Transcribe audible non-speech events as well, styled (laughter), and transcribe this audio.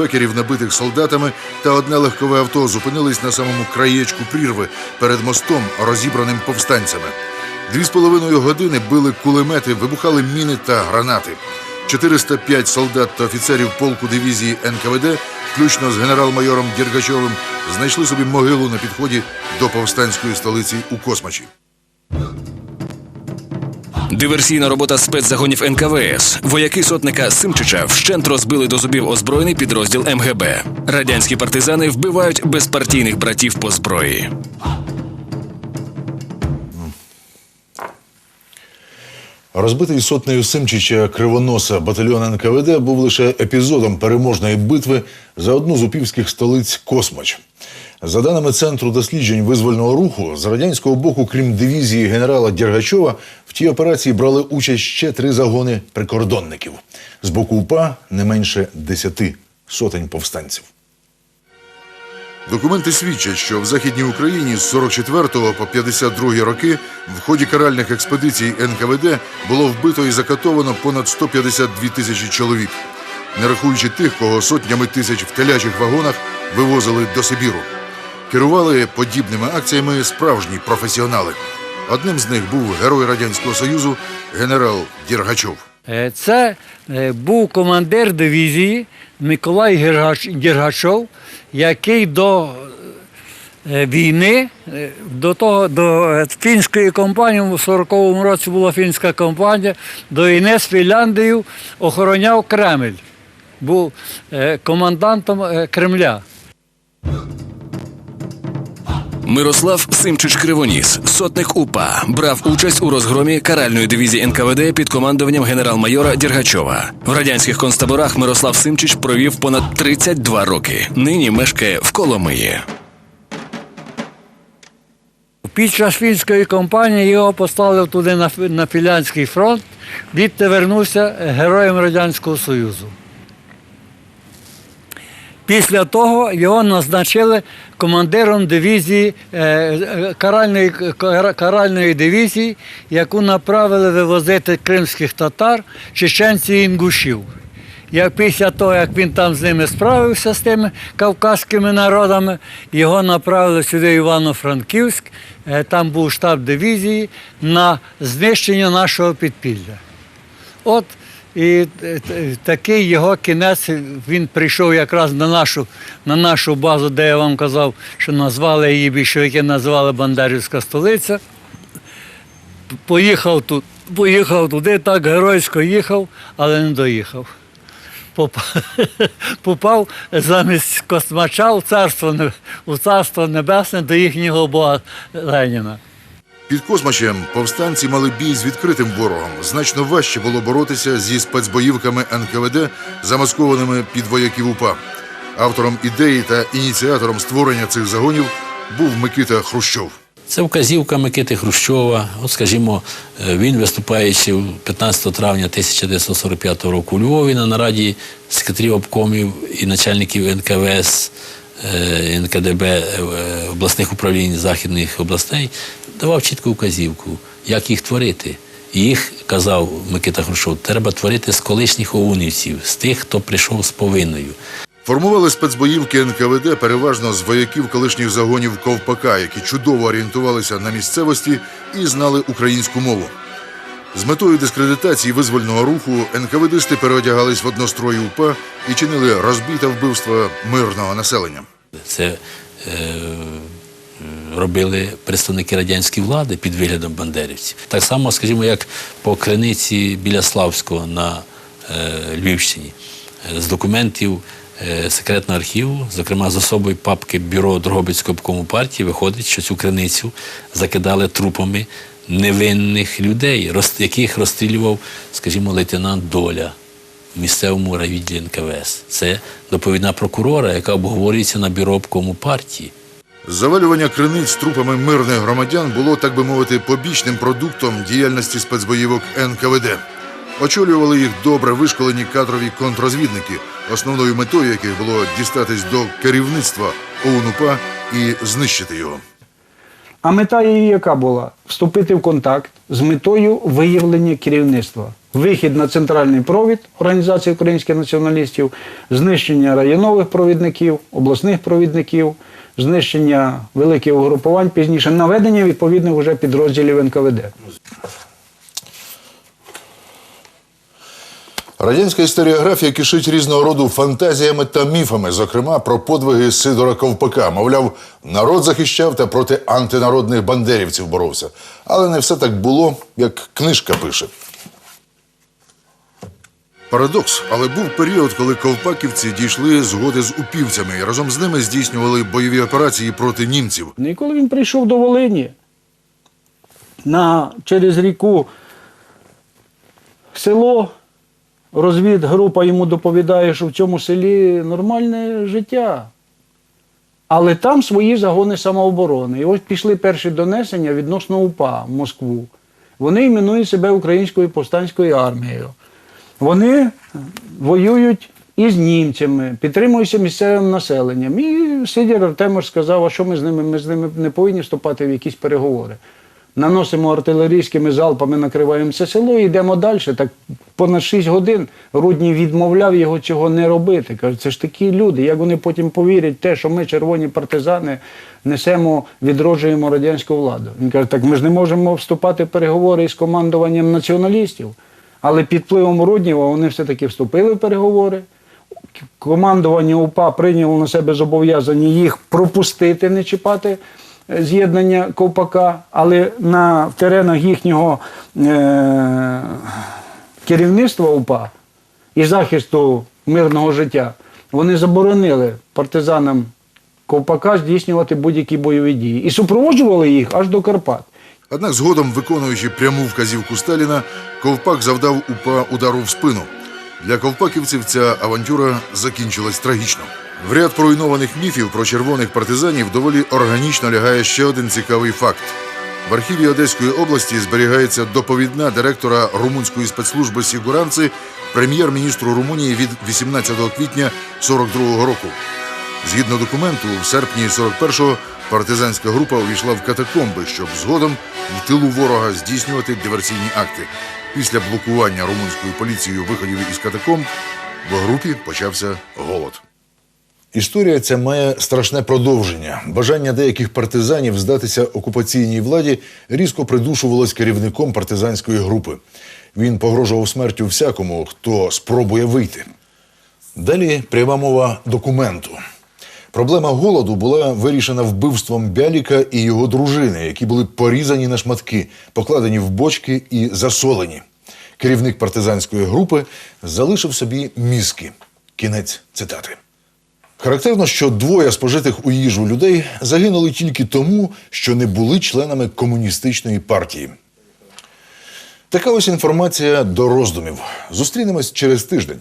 студебекерів, набитих солдатами, та одне легкове авто зупинились на самому краєчку прірви перед мостом, розібраним повстанцями. Дві з половиною години били кулемети, вибухали міни та гранати. 405 солдат та офіцерів полку дивізії НКВД, включно з генерал-майором Дергачовим, знайшли собі могилу на підході до повстанської столиці у Космачі. Диверсійна робота спецзагонів НКВС. Вояки сотника Симчича вщент розбили до зубів озброєний підрозділ МГБ. Радянські партизани вбивають безпартійних братів по зброї. Розбитий сотнею Симчича Кривоноса батальйон НКВД був лише епізодом переможної битви за одну з упівських столиць Космач. За даними Центру досліджень визвольного руху, з радянського боку, крім дивізії генерала Дергачова, в тій операції брали участь ще три загони прикордонників. З боку УПА не менше десяти сотень повстанців. Документи свідчать, що в Західній Україні з 44 по 52 роки в ході каральних експедицій НКВД було вбито і закатовано понад 152 тисячі чоловік, не рахуючи тих, кого сотнями тисяч в телячих вагонах вивозили до Сибіру. Керували подібними акціями справжні професіонали. Одним з них був герой Радянського Союзу генерал Дергачов. Е, Це е, був командир дивізії Миколай Дергачов, який до е, війни, до того до фінської компанії, у 40-му році була фінська компанія, до війни з Фінляндією охороняв Кремль, був командантом Кремля. Мирослав Симчич Кривоніс, сотник УПА, брав участь у розгромі каральної дивізії НКВД під командуванням генерал-майора Дергачова. В радянських концтаборах Мирослав Симчич провів понад 32 роки. Нині мешкає в Коломиї. Під час фінської кампанії його поставили туди на, фі- на Фінляндський фронт, відти вернувся героєм Радянського Союзу. Після того його назначили командиром дивізії е, е, каральної, каральної дивізії, яку направили вивозити кримських татар, чеченців і інгушів. Як після того, як він там з ними справився з тими кавказькими народами, його направили сюди в Івано-Франківськ, е, там був штаб дивізії на знищення нашого підпілля. От і е, такий його кінець, він прийшов якраз на нашу, на нашу базу, де я вам казав, що назвали її більшовики, назвали Бандерівська столиця. Поїхав, тут, поїхав туди, так геройсько їхав, але не доїхав. (laughs) Попав, замість космача у царство, у царство небесне до їхнього бога Леніна. Під Космачем повстанці мали бій з відкритим ворогом. Значно важче було боротися зі спецбоївками НКВД, замаскованими під вояків УПА. Автором ідеї та ініціатором створення цих загонів був Микита Хрущов. Це вказівка Микити Хрущова. От, скажімо, е, він виступаючи 15 травня 1945 року у Львові на нараді секретарів обкомів і начальників НКВС, е, НКДБ е, обласних управлінь західних областей, давав чітку вказівку, як їх творити. І їх, казав Микита Хрущов, треба творити з колишніх оунівців, з тих, хто прийшов з повинною. Формували спецбоївки НКВД переважно з вояків колишніх загонів Ковпака, які чудово орієнтувалися на місцевості і знали українську мову. З метою дискредитації визвольного руху НКВДисти переодягались в однострої УПА і чинили розбій та вбивства мирного населення. Це е, робили представники радянської влади під виглядом бандерівців. Так само, скажімо, як по криниці біля Славського на е, Львівщині. Е, З документів е, секретного архіву, зокрема з особою папки бюро Дрогобицького обкому партії, виходить, що цю криницю закидали трупами невинних людей, яких розстрілював, скажімо, лейтенант Доля в місцевому райвідділі НКВС. Це доповідна прокурора, яка обговорюється на бюро обкому партії. Завалювання криниць трупами мирних громадян було, так би мовити, побічним продуктом діяльності спецбоївок НКВД. Очолювали їх добре вишколені кадрові контррозвідники, основною метою яких було дістатись до керівництва ОУН-УПА і знищити його. А мета її яка була? Вступити в контакт з метою виявлення керівництва. Вихід на центральний провід Організації українських націоналістів, знищення районових провідників, обласних провідників, знищення великих угрупувань, пізніше наведення відповідних уже підрозділів НКВД. Радянська історіографія кишить різного роду фантазіями та міфами, зокрема про подвиги Сидора Ковпака. Мовляв, народ захищав та проти антинародних бандерівців боровся. Але не все так було, як книжка пише. Парадокс, але був період, коли ковпаківці дійшли згоди з упівцями і разом з ними здійснювали бойові операції проти німців. Ну і коли він прийшов до Волині на, через ріку село, розвідгрупа йому доповідає, що в цьому селі нормальне життя. Але там свої загони самооборони. І ось пішли перші донесення відносно УПА в Москву. Вони іменують себе Українською повстанською армією. Вони воюють із німцями, підтримуються місцевим населенням. І Сидір Артемович сказав, а що ми з ними? Ми з ними не повинні вступати в якісь переговори. Наносимо артилерійськими залпами, накриваємо це село і йдемо далі. Так понад 6 годин Рудній відмовляв його цього не робити. Каже, це ж такі люди. Як вони потім повірять те, що ми, червоні партизани, несемо, відроджуємо радянську владу. Він каже, так ми ж не можемо вступати в переговори із командуванням націоналістів. Але під впливом Руднєва вони все-таки вступили в переговори. Командування УПА прийняло на себе зобов'язання їх пропустити, не чіпати е, з'єднання Ковпака, але на теренах їхнього е- керівництва УПА і захисту мирного життя вони заборонили партизанам Ковпака здійснювати будь-які бойові дії і супроводжували їх аж до Карпат. Однак згодом, виконуючи пряму вказівку Сталіна, Ковпак завдав УПА удару в спину. Для ковпаківців ця авантюра закінчилась трагічно. В ряд поруйнованих міфів про червоних партизанів доволі органічно лягає ще один цікавий факт. В архіві Одеської області зберігається доповідна директора румунської спецслужби Сігуранци прем'єр-міністру Румунії від 18 квітня 42 року. Згідно документу, в серпні 41-го партизанська група увійшла в катакомби, щоб згодом в тилу ворога здійснювати диверсійні акти. Після блокування румунською поліцією виходів із катакомб в групі почався голод. Історія ця має страшне продовження. Бажання деяких партизанів здатися окупаційній владі різко придушувалось керівником партизанської групи. Він погрожував смертю всякому, хто спробує вийти. Далі пряма мова документу. Проблема голоду була вирішена вбивством Бяліка і його дружини, які були порізані на шматки, покладені в бочки і засолені. Керівник партизанської групи залишив собі мізки. Кінець цитати. Характерно, що двоє спожитих у їжу людей загинули тільки тому, що не були членами комуністичної партії. Така ось інформація до роздумів. Зустрінемось через тиждень.